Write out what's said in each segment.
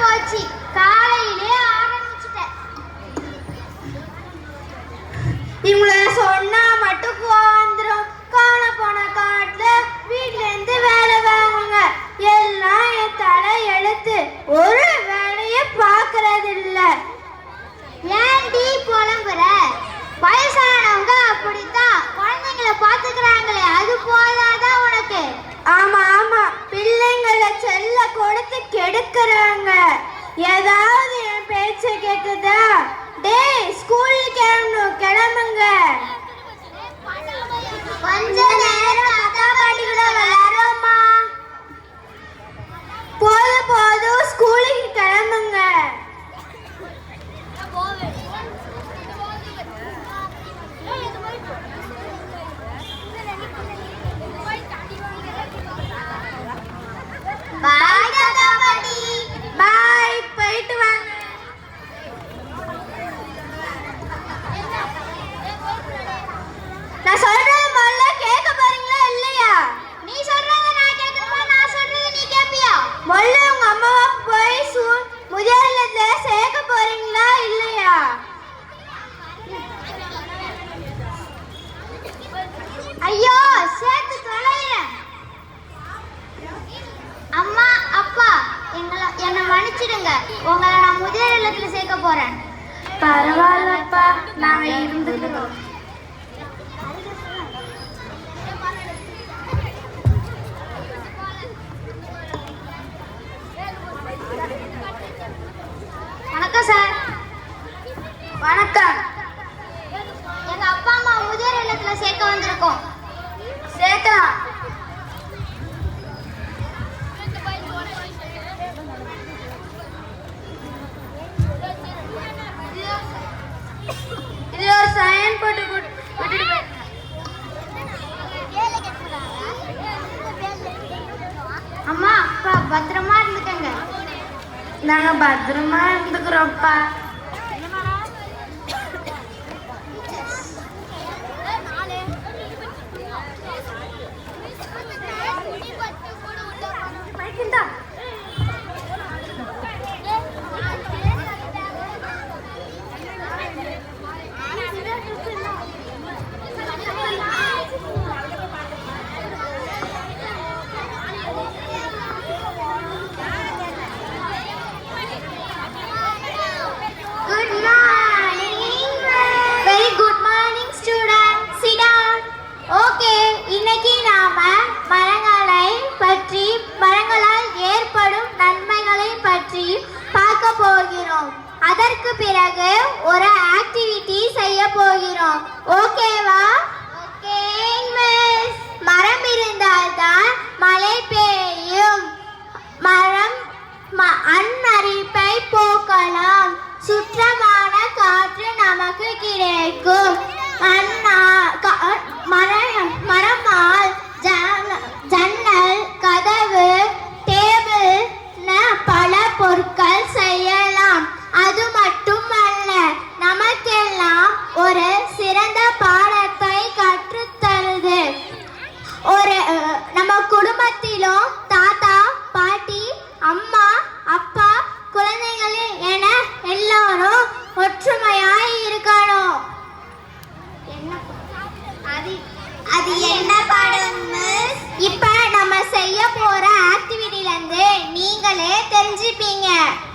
போச்சு. காலையிலே ஆரம்பிச்சிட்டேன். இவங்கள சொன்னா மட்டும் போ na nga bad romance. பிறகு ஒரு ஆக்டிவிட்டி செய்ய போகிறோம். ஓகேவா ஓகே மிஸ் மரம் இருந்தால்தான் மழை பெய்யும். மரம் அன்னறிப்பை போக்கலாம். சுற்றமான காற்று நமக்கு கிடைக்கும். மரம் மரமால் ஜன்னல் கதவு டேபிள் பல பொருட்கள் செய்ய 跟这边呀。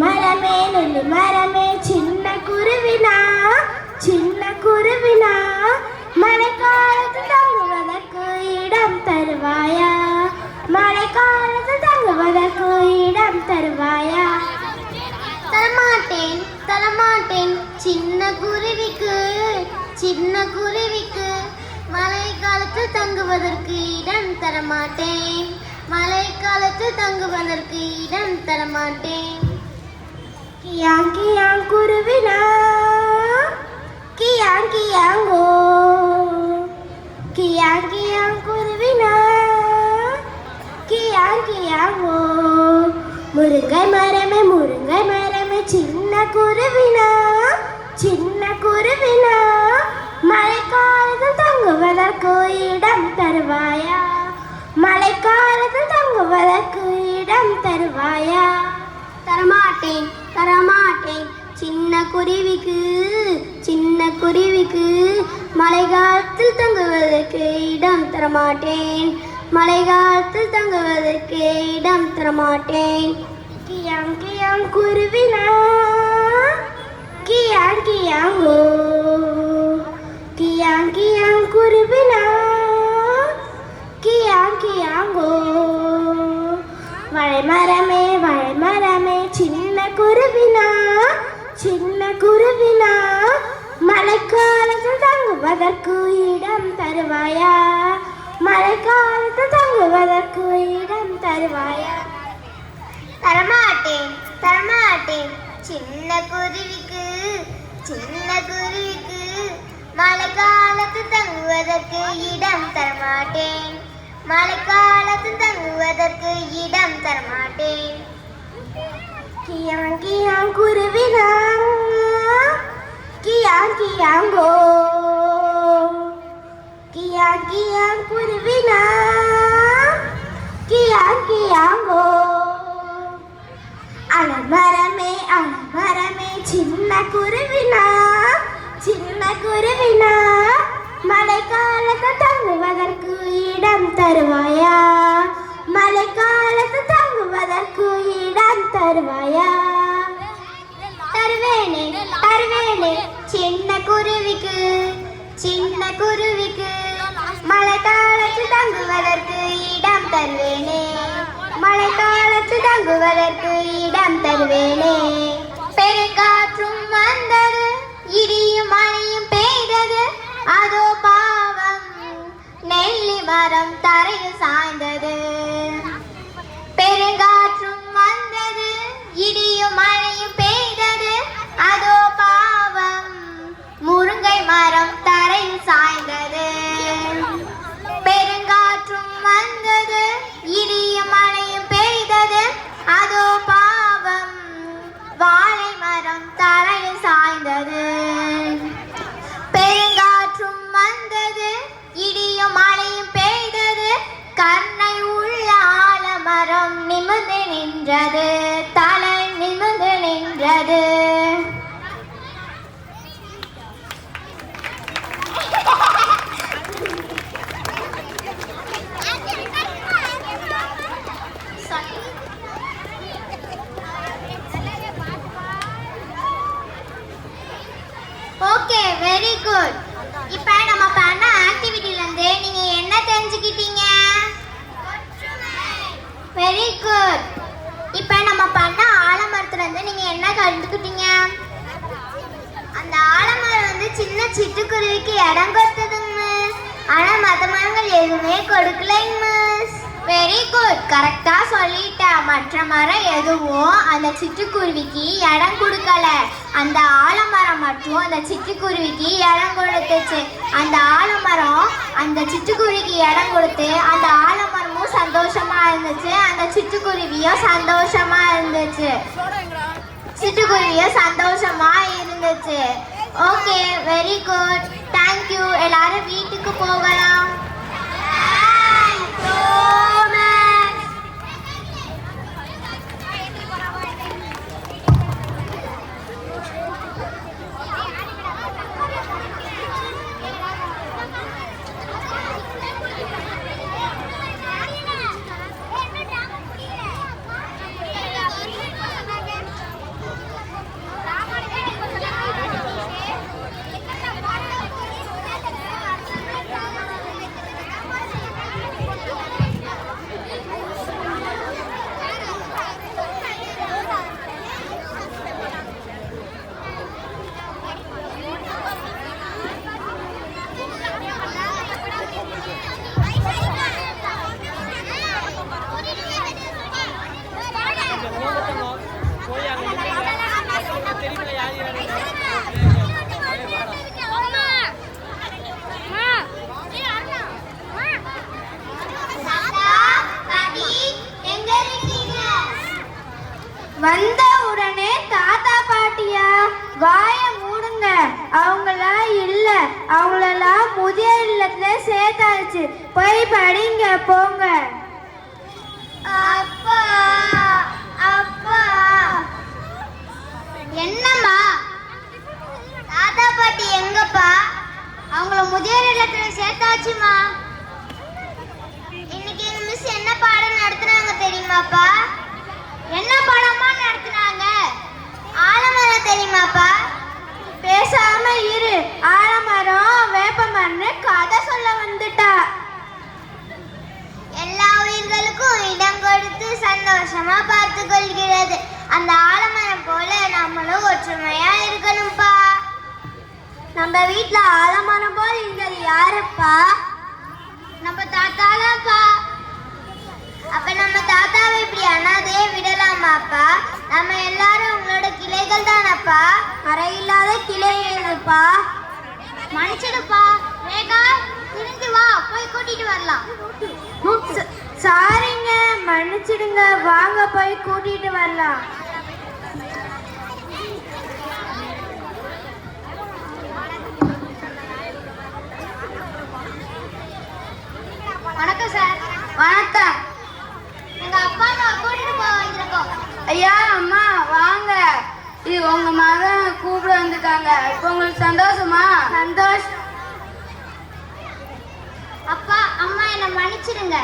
மரமே நெல்லு மரமே சின்ன குருவினா சின்ன குருவினா மழைக்காலத்து தங்குவதற்கு இடம் தருவாயா? மழைக்காலத்து தங்குவதற்கு இடம் தருவாயா? தரமாட்டேன் தரமாட்டேன் சின்ன குருவிக்கு சின்ன குருவிக்கு. மழைக்காலத்து தங்குவதற்கு இடம் தரமாட்டேன் மழைக்காலத்து தங்குவதற்கு இடம் தரமாட்டேன். கியாங் கியாங் குருவினா. கியாங் கியாங்கோ. கியாங் கியாங் குருவினா. கியாங் கியாங்கோ. முருங்கை மரமே முருங்கை மரமே சின்ன குருவினா. சின்ன குருவினா. மழைக்காலத்தில் தங்குவதற்கு இடம் தருவாயா? மழைக்காலத்தில் தங்குவதற்கு இடம் தருவாயா? தரமாட்டேன். தரமாட்டேன். சின்ன குருவிக்கு சின்ன குருவிக்கு மழை காலத்தில் தங்குவதற்கு இடம் தரமாட்டேன். மழைக்காலத்தில் தங்குவதற்கு இடம் தரமாட்டேன். கியாங் கியாங் குருவினா கியாங் கியாங்கோ கியாங் கியாங் குருவினா கியாங் கியாங்கோ மழை வளைமரமே குருவினா சின்ன குருவினா மழைக்காலத்தில் தங்குவதற்கு இடம் தருவாயா? மழைக்காலத்தில் தங்குவதற்கு இடம் தருவாயா? தரமாட்டேன் தரமாட்டேன். சின்ன குருவிக்கு சின்ன குருவிக்கு மழைக்காலத்து தங்குவதற்கு இடம் தரமாட்டேன். மழைக்காலத்து தங்குவதற்கு இடம் தரமாட்டேன். கியாங் கியாங் குருவினாங் கியாங் கியாங்கோ. கியாங் கியாங் குருவினாங் கியாங் கியாங்கோ. அலமரமே அலமரமே சின்ன குருவினா சின்ன குருவினா மழைக்காலத்து தங்குவதற்கு இடம் தருவாயா? மழைக்காலத்து தங்குவதற்கு இடம் தருவாயா? தருவேனே தருவேனே சின்ன குருவிக்கு சின்ன குருவிக்கு மழை காலத்து தங்குவதற்கு இடம் தருவேனே. மழை காலத்து தங்குவதற்கு இடம் தருவேனே. பெருங்காற்றும் வந்தது இடியும் மழையும் பெய்தது அதோ பாவம் நெல்லி மரம் தரையில் சாய் மரம் தரையில் சாய்ந்தது. பெருங்காற்றும் வந்தது. இடியும் மழையும் பெய்தது. கண்ணை உள்ள ஆலமரம் நிமிர்ந்து நின்றது தலை நிமிர்ந்து நின்றது ஓகே வெரி குட் இப்போ நம்ம பண்ண ஆக்டிவிட்டில இருந்து நீங்க என்ன தெரிஞ்சுக்கிட்டீங்க? வெரி குட் இப்போ நம்ம பண்ண ஆலமரத்துல இருந்து நீங்க என்ன கண்டுக்கிட்டீங்க அந்த ஆலமரம் வந்து சின்ன சிட்டுக்குருவிக்கு இடம் கொடுத்ததுங்க. ஆனா மற்ற மரங்கள் எதுவுமே கொடுக்கலைங்க. வெரி குட் கரெக்டாக சொல்லிட்ட. மற்ற மரம் எதுவும் அந்த சிட்டுக்குருவிக்கு இடம் கொடுக்கல. அந்த ஆலமரம் மட்டும் அந்த சிட்டுக்குருவிக்கு இடம் கொடுத்துச்சு. அந்த ஆலமரம் அந்த சிட்டுக்குருவிக்கு இடம் கொடுத்து அந்த ஆலமரமும் சந்தோஷமா இருந்துச்சு. அந்த சிட்டுக்குருவியும் சந்தோஷமா இருந்துச்சு. சிட்டுக்குருவியும் சந்தோஷமா இருந்துச்சு. ஓகே வெரி குட் தேங்க்யூ எல்லாரும் வீட்டுக்கு போகலாம். வந்த உடனே தாத்தா பாட்டியா வாய மூடுங்க. அவங்களா இல்ல. அவங்களெல்லாம் முதியோர் இல்லத்துல சேர்த்தாச்சு. போய் படிங்க போங்க. அப்பா அப்பா. என்னம்மா? தாத்தா பாட்டி எங்கப்பா? அவங்கள முதியோர் இல்லத்துல சேர்த்தாச்சுமா? இன்னைக்கு மிஸ் என்ன பாடம் நடத்துனாங்க தெரியுமாப்பா? என்ன பாடம் நடத்தினாங்க ஆலமரம் தெரியுமாப்பா? பேசாம இரு. ஆலமரம் வேப்பமரம்னு கதை சொல்ல வந்துட்டா. எல்லா உயிர்களுக்கும் இடம் கொடுத்து சந்தோஷமா பார்த்து கொள்கிறது அந்த ஆலமரம் போல நம்மளும் ஒற்றுமையா இருக்கணும்ப்பா. நம்ம வீட்டுல ஆலமரம் போல் இருக்கிறது யாருப்பா? நம்ம தாத்தா தான்ப்பா அப்ப நம்ம தாத்தாவை இப்படி அனாதையே விடலாமாப்பா? நம்ம எல்லாரும் உங்களோட கிளைகள் தானப்பா? மறையில்லாத கிளைகளுப்பா மன்னிச்சிடுப்பா. ரேகா திரும்பி வா. போய் கூட்டிட்டு வரலாம். சாரிங்க. மன்னிச்சிடுங்க. வாங்க போய் கூட்டிட்டு வரலாம் வணக்கம் சார் வணக்கம் எங்க அப்பா அம்மா கூட்டிட்டு போக வந்திருக்கோம் ஐயா அம்மா வாங்க இது உங்க மகன் கூப்பிட வந்துட்டாங்க இப்போ உங்களுக்கு சந்தோஷமா? சந்தோஷம். அப்பா அம்மா என்னை மன்னிச்சிடுங்க.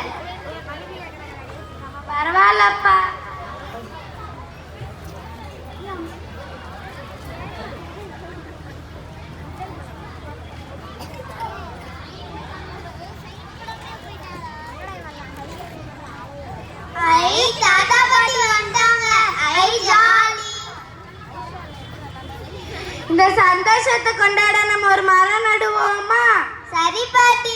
பரவாயில்லப்பா. இந்த சந்தோஷத்தை கொண்டாட நம்ம ஒரு மரம் நடுவோமா சரி பாட்டி.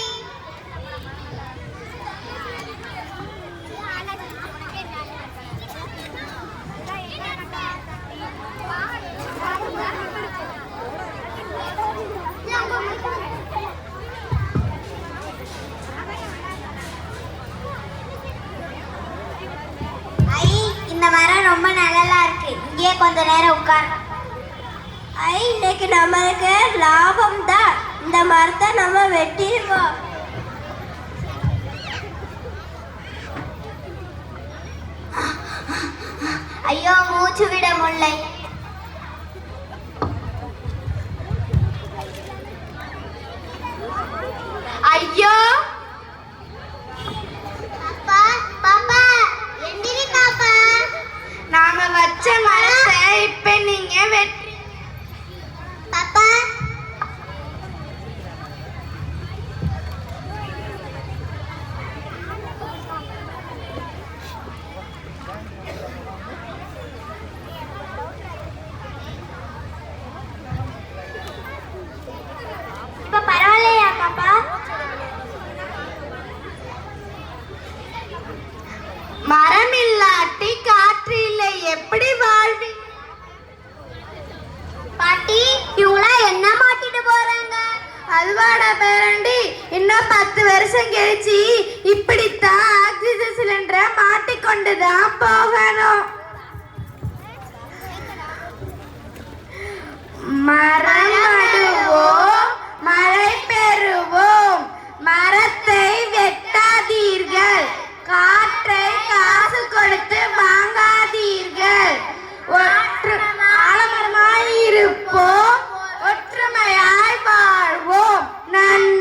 நம்மளுக்கு லாபம் தான் இந்த மரத்தை நம்ம வெட்டிடுவோம். ஐயோ மூச்சு விட முல்லை கொண்டுதான் போகணும். மரம் நடுவோம் மழை பெறுவோம். மரத்தை வெட்டாதீர்கள். காற்றை காசு கொடுத்து வாங்காதீர்கள். ஒற்று ஆலமரமாய் இருப்போம். ஒற்றுமையாய் வாழ்வோம். நன்றி.